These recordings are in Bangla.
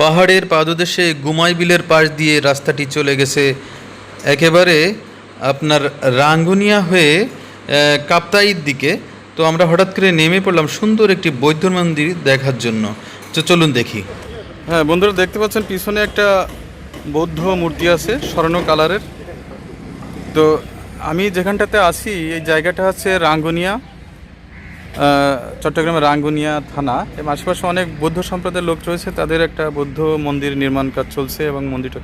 পাহাড়ের পাদদেশে গুমাই বিলের পাশ দিয়ে রাস্তাটি চলে গেছে। একেবারে আপনার রাঙ্গুনিয়া হয়ে কাপ্তাইয়ের দিকে। তো আমরা হঠাৎ করে নেমে পড়লাম সুন্দর একটি বৌদ্ধ মন্দির দেখার জন্য। তো চলুন দেখি। হ্যাঁ বন্ধুরা, দেখতে পাচ্ছেন, পিছনে একটা বৌদ্ধ মূর্তি আছে, স্বর্ণ কালারের। তো আমি যেখানটাতে আছি, এই জায়গাটা হচ্ছে রাঙ্গুনিয়া। চট্টগ্রামের রাঙ্গুনিয়া থানা। এবং আশেপাশে অনেক বৌদ্ধ সম্প্রদায়ের লোক রয়েছে, তাদের একটা বৌদ্ধ মন্দির নির্মাণ কাজ চলছে এবং মন্দিরটা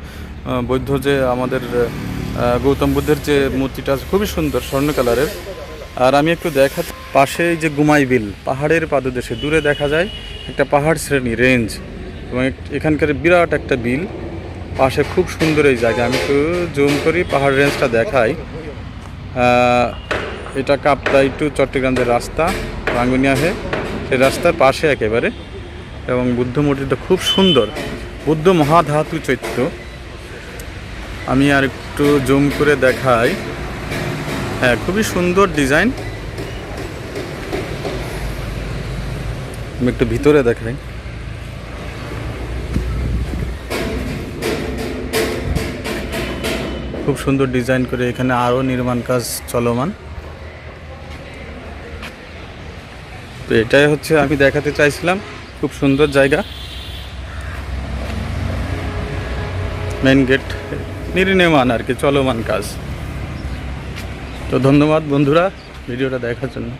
বৌদ্ধ যে আমাদের গৌতম বুদ্ধের যে মূর্তিটা খুবই সুন্দর, স্বর্ণ কালারের। আর আমি একটু দেখা পাশে যে গুমাই বিল, পাহাড়ের পাদদেশে, দূরে দেখা যায় একটা পাহাড় শ্রেণি, রেঞ্জ। এবং এখানকার বিরাট একটা বিল, পাশে খুব সুন্দর এই জায়গা। আমি একটু জুম করি, পাহাড় রেঞ্জটা দেখাই। এটা কাপ্তাই টু চট্টগ্রাম যে রাস্তা। রাঙ্গুনিয়া হয়ে সেই রাস্তার পাশে একেবারে। এবং বুদ্ধ মূর্তিটা খুব সুন্দর। বুদ্ধ মহাধাতু চৈত্র আমি আর একটু জুম করে দেখাই। হ্যাঁ খুবই সুন্দর ডিজাইন। আমি একটু ভিতরে দেখাই। খুব সুন্দর ডিজাইন করে এখানে আরও নির্মাণ কাজ চলমান। তো এটাই হচ্ছে আমি দেখাতে চাইছিলাম। খুব সুন্দর জায়গা। মেন গেট নির্নির্মাণ আর কি, চলমান কাজ। তো ধন্যবাদ বন্ধুরা ভিডিওটা দেখার জন্য।